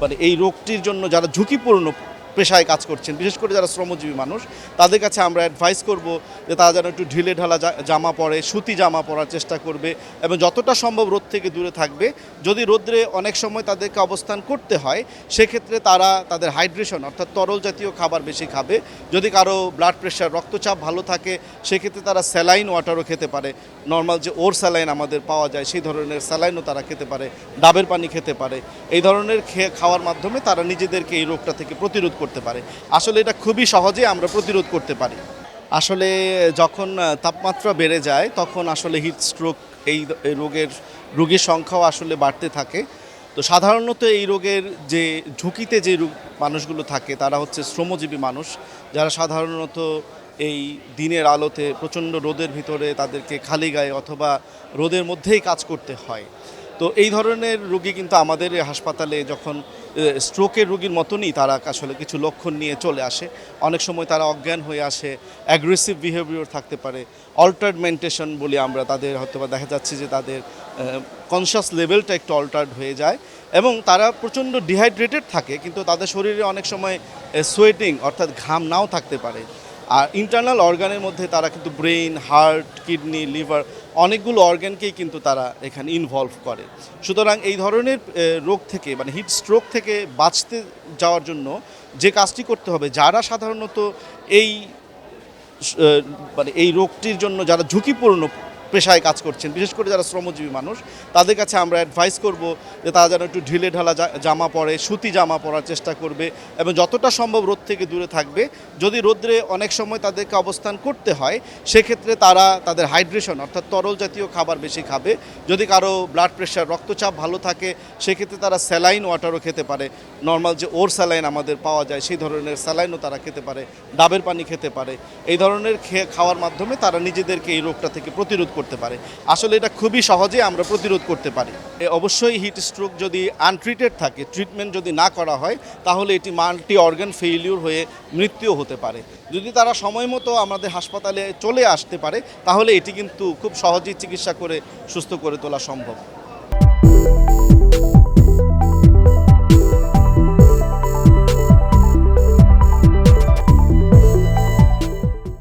মানে এই রোগটির জন্য যারা ঝুঁকিপূর্ণ পেশায় কাজ করছেন। বিশেষ করে যারা শ্রমজীবী মানুষ, তাদের কাছে আমরা অ্যাডভাইস করব যে তারা যেন একটু ঢিলে ঢালা জামা পরে, সুতি জামা পরার চেষ্টা করবে এবং যতটা সম্ভব রোদ থেকে দূরে থাকবে। যদি রোদ্রে অনেক সময় তাদেরকে অবস্থান করতে হয়, সেক্ষেত্রে তারা তাদের হাইড্রেশন অর্থাৎ তরল জাতীয় খাবার বেশি খাবে। যদি কারও ব্লাড প্রেশার রক্তচাপ ভালো থাকে, সেক্ষেত্রে তারা স্যালাইন ওয়াটারও খেতে পারে। নর্মাল যে ওর স্যালাইন আমাদের পাওয়া যায়, সেই ধরনের স্যালাইনও তারা খেতে পারে, ডাবের পানি খেতে পারে। এই ধরনের খাওয়ার মাধ্যমে তারা নিজেদেরকে এই রোগটা থেকে প্রতিরোধ করতে পারে। আসলে এটা খুবই সহজে আমরা প্রতিরোধ করতে পারি। আসলে যখন তাপমাত্রা বেড়ে যায়, তখন আসলে হিট স্ট্রোক এই রোগের, রোগীর সংখ্যাও আসলে বাড়তে থাকে। তো সাধারণত এই রোগের যে ঝুঁকিতে যে মানুষগুলো থাকে, তারা হচ্ছে শ্রমজীবী মানুষ, যারা সাধারণত এই দিনের আলোতে প্রচণ্ড রোদের ভিতরে তাদেরকে খালি গায়ে অথবা রোদের মধ্যেই কাজ করতে হয়। তো এই ধরনের রোগী কিন্তু আমাদের হাসপাতালে যখন স্ট্রোকের রোগীর মতনই তারা আসলে কিছু লক্ষণ নিয়ে চলে আসে। অনেক সময় তারা অজ্ঞান হয়ে আসে অ্যাগ্রেসিভ বিহেভিয়ার থাকতে পারে অল্টার্ড মেন্টেশন বলি আমরা তাদের হয়তো বা দেখা যাচ্ছে যে তাদের কনশাস লেভেলটা একটু অল্টার্ড হয়ে যায় এবং তারা প্রচণ্ড ডিহাইড্রেটেড থাকে কিন্তু তাদের শরীরে অনেক সময় সোয়েটিং অর্থাৎ ঘাম নাও থাকতে পারে। আর ইন্টারনাল অর্গানের মধ্যে তারা কিন্তু ব্রেন হার্ট কিডনি লিভার অনেকগুলো অর্গ্যানকেই কিন্তু তারা এখানে ইনভলভ করে। সুতরাং এই ধরনের রোগ থেকে মানে হিট স্ট্রোক থেকে বাঁচতে যাওয়ার জন্য যে কাজটি করতে হবে, যারা সাধারণত এই মানে এই রোগটির জন্য যারা ঝুঁকিপূর্ণ পেশায় কাজ করছেন। বিশেষ করে যারা শ্রমজীবী মানুষ, তাদের কাছে আমরা অ্যাডভাইস করব যে তারা যেন একটু ঢিলে ঢালা জামা পরে, সুতি জামা পরার চেষ্টা করবে এবং যতটা সম্ভব রোদ থেকে দূরে থাকবে। যদি রোদ্রে অনেক সময় তাদেরকে অবস্থান করতে হয়, সেক্ষেত্রে তারা তাদের হাইড্রেশন অর্থাৎ তরল জাতীয় খাবার বেশি খাবে। যদি কারও ব্লাড প্রেশার রক্তচাপ ভালো থাকে, সেক্ষেত্রে তারা স্যালাইন ওয়াটারও খেতে পারে। নর্মাল যে ওর স্যালাইন আমাদের পাওয়া যায়, সেই ধরনের স্যালাইনও তারা খেতে পারে। ডাবের পানি খেতে পারে। এই ধরনের খাওয়ার মাধ্যমে তারা নিজেদেরকে এই রোগটা থেকে প্রতিরোধ করতে পারে। আসলে এটা খুবই সহজে আমরা প্রতিরোধ করতে পারি। অবশ্যই হিট স্ট্রোক যদি আনট্রিটেড থাকে ট্রিটমেন্ট যদি না করা হয়, তাহলে এটি মাল্টি অর্গান ফেইলিউর হয়ে মৃত্যুও হতে পারে। যদি তারা সময় মতো আমাদের হাসপাতালে চলে আসতে পারে, তাহলে এটি কিন্তু খুব সহজেই চিকিৎসা করে সুস্থ করে তোলা সম্ভব।